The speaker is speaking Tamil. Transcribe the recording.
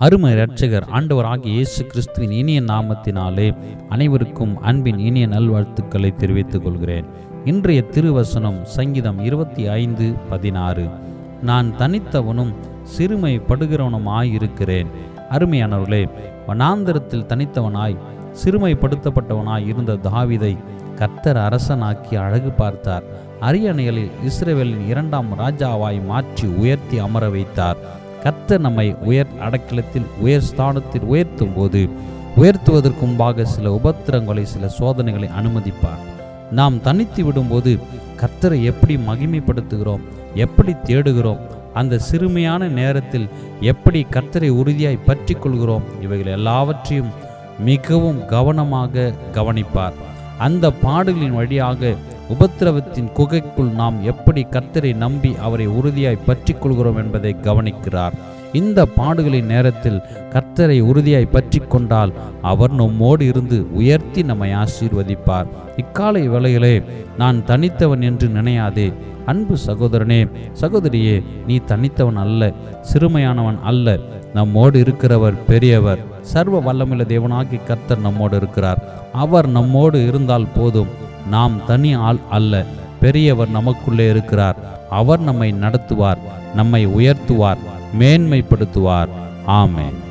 அருமை இரட்சகர் ஆண்டவராகிய இயேசு கிறிஸ்துவின் இனிய நாமத்தினாலே அனைவருக்கும் அன்பின் இனிய நல்வாழ்த்துக்களை தெரிவித்துக் கொள்கிறேன். இன்றைய திருவசனம் சங்கீதம் இருபத்தி ஐந்து பதினாறு. நான் தனித்தவனும் சிறுமை படுகிறவனுமாயிருக்கிறேன் அருமையானவர்களே வனாந்தரத்தில் தனித்தவனாய் சிறுமைப்படுத்தப்பட்டவனாய் இருந்த தாவிதை கர்த்தர் அரசனாக்கி அழகு பார்த்தார். அரியணைகளில் இஸ்ரேவேலின் இரண்டாம் ராஜாவாய் மாற்றி உயர்த்தி அமர வைத்தார். கர்த்தர் நம்மை உயர் அடக்கலத்தில் உயர் ஸ்தானத்தில் உயர்த்தும் போது உயர்த்துவதற்கு முன்பாக சில உபத்திரங்களை சில சோதனைகளை அனுமதிப்பார். நாம் தனித்து விடும்போது கர்த்தரை எப்படி மகிமைப்படுத்துகிறோம் எப்படி தேடுகிறோம் அந்த சிறுமையான நேரத்தில் எப்படி கர்த்தரை உறுதியாய் பற்றி கொள்கிறோம் இவைகள் எல்லாவற்றையும் மிகவும் கவனமாக கவனிப்பார். அந்த பாடுகளின் வழியாக உபத்திரவத்தின் குகைக்குள் நாம் எப்படி கர்த்தரை நம்பி அவரை உறுதியாய் பற்றி கொள்கிறோம் என்பதை கவனிக்கிறார். இந்த பாடுகளின் நேரத்தில் கர்த்தரை உறுதியாய் பற்றி கொண்டால் அவர் நம்மோடு இருந்து உயர்த்தி நம்மை ஆசீர்வதிப்பார். இக்காலை வேளையிலே நான் தனித்தவன் என்று நினையாதே. அன்பு சகோதரனே சகோதரியே நீ தனித்தவன் அல்ல சிறுமையானவன் அல்ல. நம்மோடு இருக்கிறவர் பெரியவர். சர்வ வல்லமுள்ள தேவனாகி கர்த்தர் நம்மோடு இருக்கிறார். அவர் நம்மோடு இருந்தால் போதும். நாம் தனி ஆள் அல்ல. பெரியவர் நமக்குள்ளே இருக்கிறார். அவர் நம்மை நடத்துவார் நம்மை உயர்த்துவார் மேன்மைப்படுத்துவார். ஆமேன்.